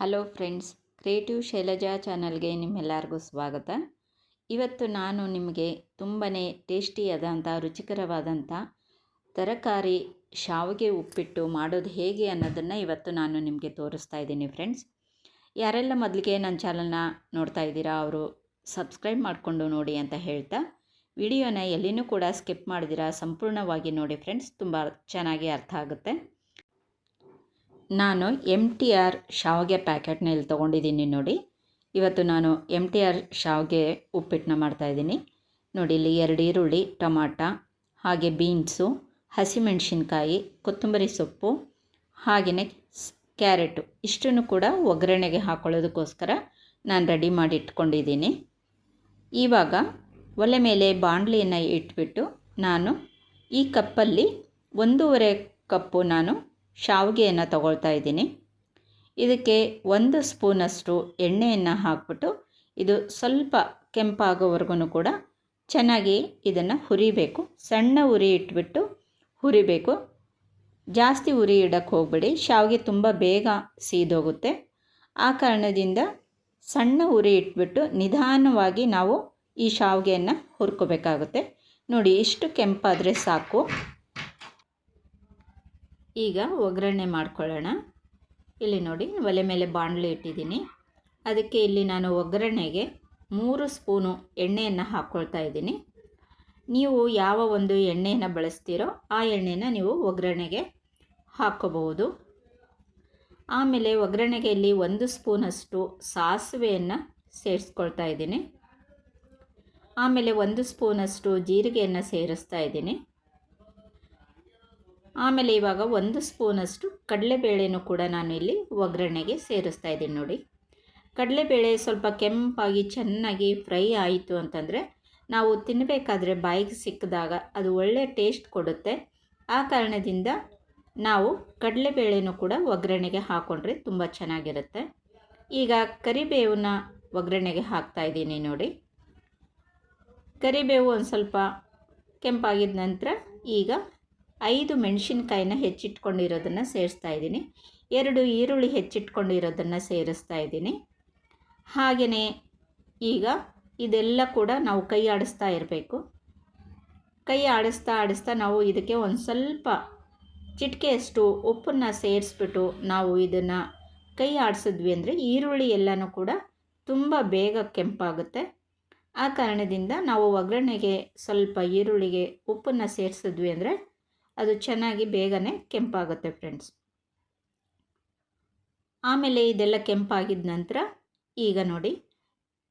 Hello friends, creative Shailaja ಚಾನಲ್ಗೆ ನಿಮ್ಮೆಲ್ಲರಿಗೂ ಸ್ವಾಗತ. ಇವತ್ತು ನಾನು ನಿಮಗೆ ತುಂಬಾ ಟೇಸ್ಟಿಯಾದಂಥ, ರುಚಿಕರವಾದಂಥ ತರಕಾರಿ ಶಾವಿಗೆ ಉಪ್ಪಿಟ್ಟು ಮಾಡೋದು ಹೇಗೆ ಅನ್ನೋದನ್ನು ಇವತ್ತು ನಾನು ನಿಮಗೆ ತೋರಿಸ್ತಾ ಇದ್ದೀನಿ ಫ್ರೆಂಡ್ಸ್. ಯಾರೆಲ್ಲ ಮೊದಲಿಗೆ ನನ್ನ ಚಾನಲ್ನ ನೋಡ್ತಾ ಇದ್ದೀರಾ, ಅವರು ಸಬ್ಸ್ಕ್ರೈಬ್ ಮಾಡಿಕೊಂಡು ನೋಡಿ ಅಂತ ಹೇಳ್ತಾ ವಿಡಿಯೋನ ಎಲ್ಲಿನೂ ಕೂಡ ಸ್ಕಿಪ್ ಮಾಡಿದಿರಾ ಸಂಪೂರ್ಣವಾಗಿ ನೋಡಿ ಫ್ರೆಂಡ್ಸ್, ತುಂಬ ಚೆನ್ನಾಗಿ ಅರ್ಥ ಆಗುತ್ತೆ. ನಾನು ಎಂ ಟಿ ಆರ್ ಶಾವಿಗೆ ಪ್ಯಾಕೆಟ್ನ ಇಲ್ಲಿ ತೊಗೊಂಡಿದ್ದೀನಿ ನೋಡಿ. ಇವತ್ತು ನಾನು ಎಂ ಟಿ ಆರ್ ಶಾವಿಗೆ ಉಪ್ಪಿಟ್ಟನ್ನ ಮಾಡ್ತಾಯಿದ್ದೀನಿ ನೋಡಿ, ಇಲ್ಲಿ ಎರಡು ಈರುಳ್ಳಿ, ಟೊಮಾಟ, ಹಾಗೆ ಬೀನ್ಸು, ಹಸಿಮೆಣಸಿನ್ಕಾಯಿ, ಕೊತ್ತಂಬರಿ ಸೊಪ್ಪು ಹಾಗೆಯೇ ಕ್ಯಾರೆಟು. ಇಷ್ಟನ್ನು ಕೂಡ ಒಗ್ಗರಣೆಗೆ ಹಾಕೊಳ್ಳೋದಕ್ಕೋಸ್ಕರ ನಾನು ರೆಡಿ ಮಾಡಿ ಇಟ್ಕೊಂಡಿದ್ದೀನಿ. ಇವಾಗ ಒಲೆ ಮೇಲೆ ಬಾಣಲಿಯನ್ನು ಇಟ್ಬಿಟ್ಟು ನಾನು ಈ ಕಪ್ಪಲ್ಲಿ ಒಂದೂವರೆ ಕಪ್ಪು ನಾನು ಶಾವಿಗೆಯನ್ನು ತಗೊಳ್ತಾ ಇದ್ದೀನಿ. ಇದಕ್ಕೆ ಒಂದು ಸ್ಪೂನಷ್ಟು ಎಣ್ಣೆಯನ್ನು ಹಾಕ್ಬಿಟ್ಟು ಇದು ಸ್ವಲ್ಪ ಕೆಂಪಾಗೋವರೆಗೂ ಕೂಡ ಚೆನ್ನಾಗಿ ಇದನ್ನು ಹುರಿಬೇಕು. ಸಣ್ಣ ಉರಿ ಇಟ್ಬಿಟ್ಟು ಹುರಿಬೇಕು. ಜಾಸ್ತಿ ಉರಿ ಇಡಕ್ಕೆ ಹೋಗಬೇಡಿ. ಶಾವಿಗೆ ತುಂಬ ಬೇಗ ಸೀದೋಗುತ್ತೆ. ಆ ಕಾರಣದಿಂದ ಸಣ್ಣ ಉರಿ ಇಟ್ಬಿಟ್ಟು ನಿಧಾನವಾಗಿ ನಾವು ಈ ಶಾವಿಗೆಯನ್ನು ಹುರ್ಕೋಬೇಕಾಗುತ್ತೆ. ನೋಡಿ, ಇಷ್ಟು ಕೆಂಪಾದರೆ ಸಾಕು. ಈಗ ಒಗ್ಗರಣೆ ಮಾಡ್ಕೊಳ್ಳೋಣ. ಇಲ್ಲಿ ನೋಡಿ, ಒಲೆ ಮೇಲೆ ಬಾಣಲೆ ಇಟ್ಟಿದ್ದೀನಿ. ಅದಕ್ಕೆ ಇಲ್ಲಿ ನಾನು ಒಗ್ಗರಣೆಗೆ ಮೂರು ಸ್ಪೂನು ಎಣ್ಣೆಯನ್ನು ಹಾಕ್ಕೊಳ್ತಾ ಇದ್ದೀನಿ. ನೀವು ಯಾವ ಒಂದು ಎಣ್ಣೆಯನ್ನು ಬಳಸ್ತೀರೋ ಆ ಎಣ್ಣೆನ ನೀವು ಒಗ್ಗರಣೆಗೆ ಹಾಕ್ಕೋಬಹುದು. ಆಮೇಲೆ ಒಗ್ಗರಣೆಗೆ ಇಲ್ಲಿ ಒಂದು ಸ್ಪೂನಷ್ಟು ಸಾಸಿವೆಯನ್ನು ಸೇರಿಸ್ಕೊಳ್ತಾ ಇದ್ದೀನಿ. ಆಮೇಲೆ ಒಂದು ಸ್ಪೂನಷ್ಟು ಜೀರಿಗೆಯನ್ನು ಸೇರಿಸ್ತಾ ಇದ್ದೀನಿ. ಆಮೇಲೆ ಇವಾಗ ಒಂದು ಸ್ಪೂನಷ್ಟು ಕಡಲೆಬೇಳೆನೂ ಕೂಡ ನಾನು ಇಲ್ಲಿ ಒಗ್ಗರಣೆಗೆ ಸೇರಿಸ್ತಾ ಇದ್ದೀನಿ ನೋಡಿ. ಕಡಲೆಬೇಳೆ ಸ್ವಲ್ಪ ಕೆಂಪಾಗಿ ಚೆನ್ನಾಗಿ ಫ್ರೈ ಆಯಿತು ಅಂತಂದರೆ ನಾವು ತಿನ್ನಬೇಕಾದ್ರೆ ಬಾಯಿಗೆ ಸಿಕ್ಕಿದಾಗ ಅದು ಒಳ್ಳೆ ಟೇಸ್ಟ್ ಕೊಡುತ್ತೆ. ಆ ಕಾರಣದಿಂದ ನಾವು ಕಡಲೆಬೇಳೆನೂ ಕೂಡ ಒಗ್ಗರಣೆಗೆ ಹಾಕ್ಕೊಂಡ್ರೆ ತುಂಬ ಚೆನ್ನಾಗಿರುತ್ತೆ. ಈಗ ಕರಿಬೇವನ್ನ ಒಗ್ಗರಣೆಗೆ ಹಾಕ್ತಾ ಇದ್ದೀನಿ ನೋಡಿ. ಕರಿಬೇವು ಒಂದು ಸ್ವಲ್ಪ ಕೆಂಪಾಗಿದ ನಂತರ ಈಗ ಐದು ಮೆಣಸಿನ್ಕಾಯಿನ ಹೆಚ್ಚಿಟ್ಕೊಂಡಿರೋದನ್ನು ಸೇರಿಸ್ತಾ ಇದ್ದೀನಿ. ಎರಡು ಈರುಳ್ಳಿ ಹೆಚ್ಚಿಟ್ಕೊಂಡಿರೋದನ್ನು ಸೇರಿಸ್ತಾ ಇದ್ದೀನಿ. ಹಾಗೆಯೇ ಈಗ ಇದೆಲ್ಲ ಕೂಡ ನಾವು ಕೈ ಆಡಿಸ್ತಾ ಇರಬೇಕು. ಕೈ ಆಡಿಸ್ತಾ ಆಡಿಸ್ತಾ ನಾವು ಇದಕ್ಕೆ ಒಂದು ಸ್ವಲ್ಪ ಚಿಟಿಕೆಯಷ್ಟು ಉಪ್ಪನ್ನು ಸೇರಿಸ್ಬಿಟ್ಟು ನಾವು ಇದನ್ನು ಕೈ ಆಡಿಸಿದ್ವಿ ಅಂದರೆ ಈರುಳ್ಳಿ ಎಲ್ಲನೂ ಕೂಡ ತುಂಬ ಬೇಗ ಕೆಂಪಾಗುತ್ತೆ. ಆ ಕಾರಣದಿಂದ ನಾವು ಒಗ್ಗರಣೆಗೆ ಸ್ವಲ್ಪ ಈರುಳ್ಳಿಗೆ ಉಪ್ಪನ್ನು ಸೇರಿಸಿದ್ವಿ ಅಂದರೆ ಅದು ಚೆನ್ನಾಗಿ ಬೇಗನೆ ಕೆಂಪಾಗುತ್ತೆ ಫ್ರೆಂಡ್ಸ್ ಆಮೇಲೆ ಇದೆಲ್ಲ ಕೆಂಪಾಗಿದ ನಂತರ ಈಗ ನೋಡಿ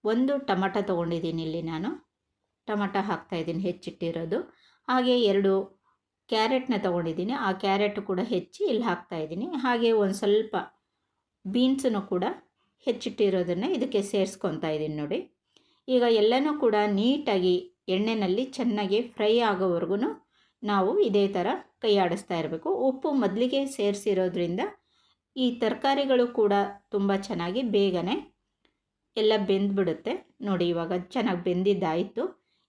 ಒಂದು ಟಮಟ ತೊಗೊಂಡಿದ್ದೀನಿ ಇಲ್ಲಿ ನಾನು. ಟೊಮಟ ಹಾಕ್ತಾಯಿದ್ದೀನಿ ಹೆಚ್ಚಿಟ್ಟಿರೋದು. ಹಾಗೆ ಎರಡು ಕ್ಯಾರೆಟ್ನ ತೊಗೊಂಡಿದ್ದೀನಿ. ಆ ಕ್ಯಾರೆಟ್ ಕೂಡ ಹೆಚ್ಚಿ ಇಲ್ಲಿ ಹಾಕ್ತಾಯಿದ್ದೀನಿ ಹಾಗೆ ಒಂದು ಸ್ವಲ್ಪ ಬೀನ್ಸನ್ನು ಕೂಡ ಹೆಚ್ಚಿಟ್ಟಿರೋದನ್ನು ಇದಕ್ಕೆ ಸೇರಿಸ್ಕೊತಾ ಇದ್ದೀನಿ ನೋಡಿ. ಈಗ ಎಲ್ಲನೂ ಕೂಡ ನೀಟಾಗಿ ಎಣ್ಣೆಯಲ್ಲಿ ಚೆನ್ನಾಗಿ ಫ್ರೈ ಆಗೋವರೆಗೂ ನಾವು ಇದೇ ಥರ ಕೈ ಇರಬೇಕು. ಉಪ್ಪು ಮೊದಲಿಗೆ ಸೇರಿಸಿರೋದ್ರಿಂದ ಈ ತರಕಾರಿಗಳು ಕೂಡ ತುಂಬ ಚೆನ್ನಾಗಿ ಬೇಗನೆ ಎಲ್ಲ ಬೆಂದ್ಬಿಡುತ್ತೆ. ನೋಡಿ, ಇವಾಗ ಚೆನ್ನಾಗಿ ಬೆಂದಿದ್ದಾಯಿತು.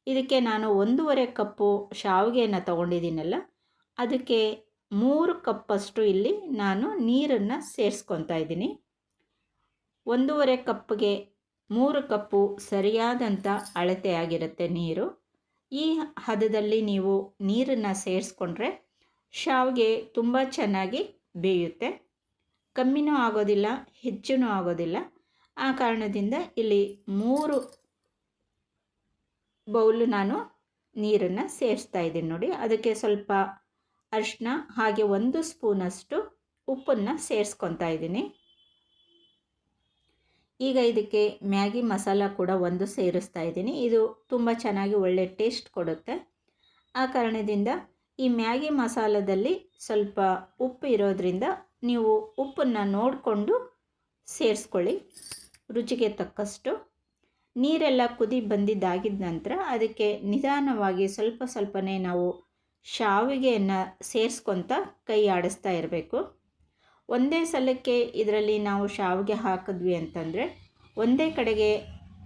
ಇದಕ್ಕೆ ನಾನು ಒಂದೂವರೆ ಕಪ್ಪು ಶಾವಿಗೆಯನ್ನು ತೊಗೊಂಡಿದ್ದೀನಲ್ಲ, ಅದಕ್ಕೆ ಮೂರು ಕಪ್ಪಷ್ಟು ಇಲ್ಲಿ ನಾನು ನೀರನ್ನು ಸೇರಿಸ್ಕೊತಾ ಇದ್ದೀನಿ. ಒಂದೂವರೆ ಕಪ್ಗೆ ಮೂರು ಕಪ್ಪು ಸರಿಯಾದಂಥ ಅಳತೆಯಾಗಿರುತ್ತೆ ನೀರು. ಈ ಹದದಲ್ಲಿ ನೀವು ನೀರನ್ನು ಸೇರಿಸ್ಕೊಂಡ್ರೆ ಶಾವಿಗೆ ತುಂಬ ಚೆನ್ನಾಗಿ ಬೇಯುತ್ತೆ. ಕಮ್ಮಿನೂ ಆಗೋದಿಲ್ಲ ಹೆಚ್ಚೂ ಆಗೋದಿಲ್ಲ. ಆ ಕಾರಣದಿಂದ ಇಲ್ಲಿ ಮೂರು ಬೌಲು ನಾನು ನೀರನ್ನು ಸೇರಿಸ್ತಾ ಇದ್ದೀನಿ ನೋಡಿ. ಅದಕ್ಕೆ ಸ್ವಲ್ಪ ಅರಿಶಿನ ಹಾಗೆ ಒಂದು ಸ್ಪೂನಷ್ಟು ಉಪ್ಪನ್ನು ಸೇರಿಸ್ಕೊತಾ ಇದ್ದೀನಿ. ಈಗ ಇದಕ್ಕೆ ಮ್ಯಾಗಿ ಮಸಾಲ ಕೂಡ ಒಂದು ಸೇರಿಸ್ತಾ ಇದ್ದೀನಿ. ಇದು ತುಂಬ ಚೆನ್ನಾಗಿ ಒಳ್ಳೆ ಟೇಸ್ಟ್ ಕೊಡುತ್ತೆ. ಆ ಕಾರಣದಿಂದ ಈ ಮ್ಯಾಗಿ ಮಸಾಲದಲ್ಲಿ ಸ್ವಲ್ಪ ಉಪ್ಪು ಇರೋದ್ರಿಂದ ನೀವು ಉಪ್ಪನ್ನು ನೋಡಿಕೊಂಡು ಸೇರಿಸ್ಕೊಳ್ಳಿ. ರುಚಿಗೆ ತಕ್ಕಷ್ಟು. ನೀರೆಲ್ಲ ಕುದಿ ಬಂದಿದ್ದಾಗಿದ್ದ ನಂತರ ಅದಕ್ಕೆ ನಿಧಾನವಾಗಿ ಸ್ವಲ್ಪ ಸ್ವಲ್ಪನೇ ನಾವು ಶಾವಿಗೆಯನ್ನು ಸೇರಿಸ್ಕೊತ ಕೈ ಆಡಿಸ್ತಾ ಇರಬೇಕು. ಒಂದೇ ಸಲಕ್ಕೆ ಇದರಲ್ಲಿ ನಾವು ಶಾವಿಗೆ ಹಾಕಿದ್ವಿ ಅಂತಂದರೆ ಒಂದೇ ಕಡೆಗೆ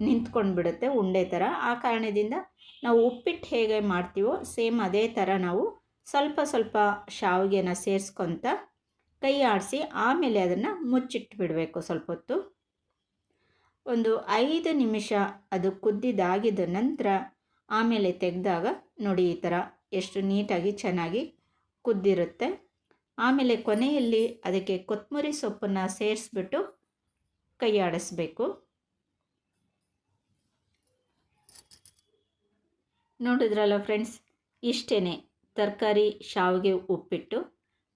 ನಿಂತ್ಕೊಂಡು ಬಿಡುತ್ತೆ ಉಂಡೆ ಥರ ಆ ಕಾರಣದಿಂದ ನಾವು ಉಪ್ಪಿಟ್ಟು ಹೇಗೆ ಮಾಡ್ತೀವೋ ಸೇಮ್ ಅದೇ ಥರ ನಾವು ಸ್ವಲ್ಪ ಸ್ವಲ್ಪ ಶಾವಿಗೆನ ಸೇರಿಸ್ಕೊತ ಕೈ ಆಡಿಸಿ ಆಮೇಲೆ ಅದನ್ನು ಮುಚ್ಚಿಟ್ಟು ಬಿಡಬೇಕು ಸ್ವಲ್ಪ ಹೊತ್ತು. ಒಂದು ಐದು ನಿಮಿಷ ಅದು ಕುದ್ದಿದ್ದಾಗಿದ್ದ ನಂತರ ಆಮೇಲೆ ತೆಗೆದಾಗ ನೋಡಿ ಈ ಥರ ಎಷ್ಟು ನೀಟಾಗಿ ಚೆನ್ನಾಗಿ ಕುದ್ದಿರುತ್ತೆ. ಆಮೇಲೆ ಕೊನೆಯಲ್ಲಿ ಅದಕ್ಕೆ ಕೊತ್ತಂಬರಿ ಸೊಪ್ಪನ್ನು ಸೇರಿಸ್ಬಿಟ್ಟು ಕೈಯಾಡಿಸ್ಬೇಕು. ನೋಡಿದ್ರಲ್ಲ ಫ್ರೆಂಡ್ಸ್ ಇಷ್ಟೇ ತರಕಾರಿ ಶಾವಿಗೆ ಉಪ್ಪಿಟ್ಟು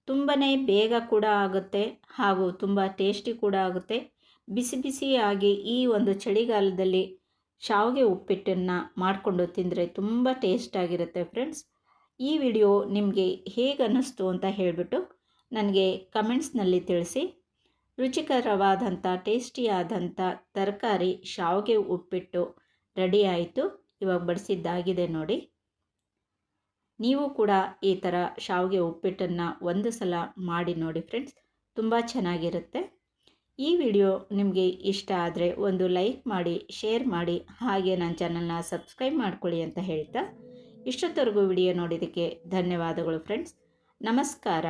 ತುಂಬಾ ಬೇಗ ಕೂಡ ಆಗುತ್ತೆ ಹಾಗೂ ತುಂಬ ಟೇಸ್ಟಿ ಕೂಡ ಆಗುತ್ತೆ. ಬಿಸಿ ಬಿಸಿಯಾಗಿ ಈ ಒಂದು ಚಳಿಗಾಲದಲ್ಲಿ ಶಾವಿಗೆ ಉಪ್ಪಿಟ್ಟನ್ನು ಮಾಡಿಕೊಂಡು ತಿಂದರೆ ತುಂಬ ಟೇಸ್ಟಾಗಿರುತ್ತೆ ಫ್ರೆಂಡ್ಸ್. ಈ ವಿಡಿಯೋ ನಿಮಗೆ ಹೇಗೆ ಅನ್ನಿಸ್ತು ಅಂತ ಹೇಳಿಬಿಟ್ಟು ನನಗೆ ಕಮೆಂಟ್ಸ್ನಲ್ಲಿ ತಿಳಿಸಿ. ರುಚಿಕರವಾದಂಥ, ಟೇಸ್ಟಿಯಾದಂಥ ತರಕಾರಿ ಶಾವಿಗೆ ಉಪ್ಪಿಟ್ಟು ರೆಡಿ ಆಯಿತು. ಇವಾಗ ಬಡಿಸಿದ್ದಾಗಿದೆ ನೋಡಿ. ನೀವು ಕೂಡ ಈ ಥರ ಶಾವಿಗೆ ಉಪ್ಪಿಟ್ಟನ್ನು ಒಂದು ಸಲ ಮಾಡಿ ನೋಡಿ ಫ್ರೆಂಡ್ಸ್, ತುಂಬ ಚೆನ್ನಾಗಿರುತ್ತೆ. ಈ ವಿಡಿಯೋ ನಿಮಗೆ ಇಷ್ಟ ಆದರೆ ಒಂದು ಲೈಕ್ ಮಾಡಿ, ಶೇರ್ ಮಾಡಿ, ಹಾಗೆ ನನ್ನ ಚಾನಲ್ನ ಸಬ್ಸ್ಕ್ರೈಬ್ ಮಾಡ್ಕೊಳ್ಳಿ ಅಂತ ಹೇಳ್ತಾ ಇಷ್ಟೊತ್ತವರೆಗೂ ವಿಡಿಯೋ ನೋಡಿದ್ದಕ್ಕೆ ಧನ್ಯವಾದಗಳು ಫ್ರೆಂಡ್ಸ್. ನಮಸ್ಕಾರ.